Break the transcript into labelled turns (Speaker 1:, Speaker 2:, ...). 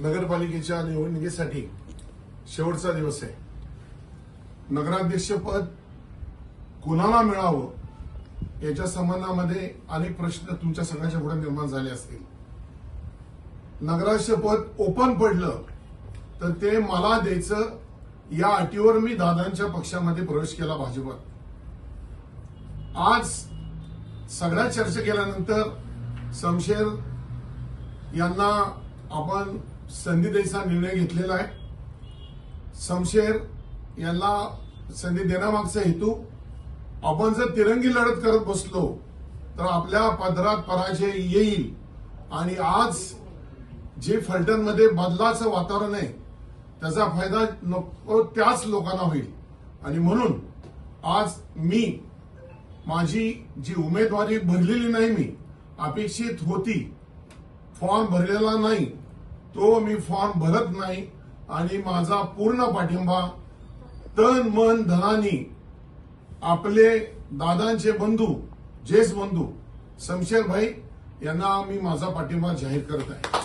Speaker 1: नगरपालिकेच्या निवडणुकीसाठी शेवटचा दिवस आहे. नगराध्यक्षपद कोणाला मिळावं याच्या संबंधामध्ये अनेक प्रश्न तुमच्या सगळ्यांच्या पुढे निर्माण झाले असतील. नगराध्यक्षपद ओपन पडलं तर ते मला द्यायचं. या अटीवर मी दादांच्या पक्षामध्ये प्रवेश केला भाजपात. आज सगळ्या चर्चा केल्यानंतर समशेर यांना आपण संधी द्यायचा निर्णय घेतलेला आहे. समशेर यांना संधी देण्यामागचा हेतू आपण जर तिरंगी लढत करत बसलो तर आपल्या पदरात पराजय येईल. आणि आज जे फलटणमध्ये बदलाचं वातावरण आहे त्याचा फायदा नको त्याच लोकांना होईल. आणि म्हणून आज मी माझी जी उमेदवारी भरलेली नाही मी अपेक्षित होती फॉर्म भरलेला नाही तो मी फॉर्म भरत नाही आणि माझा पूर्ण पाठिंबा तन मन धनानी आपले दादांचे बंधू जेस बंधू शमशेर भाई यांना मी माझा पाठिंबा जाहीर करत आहे.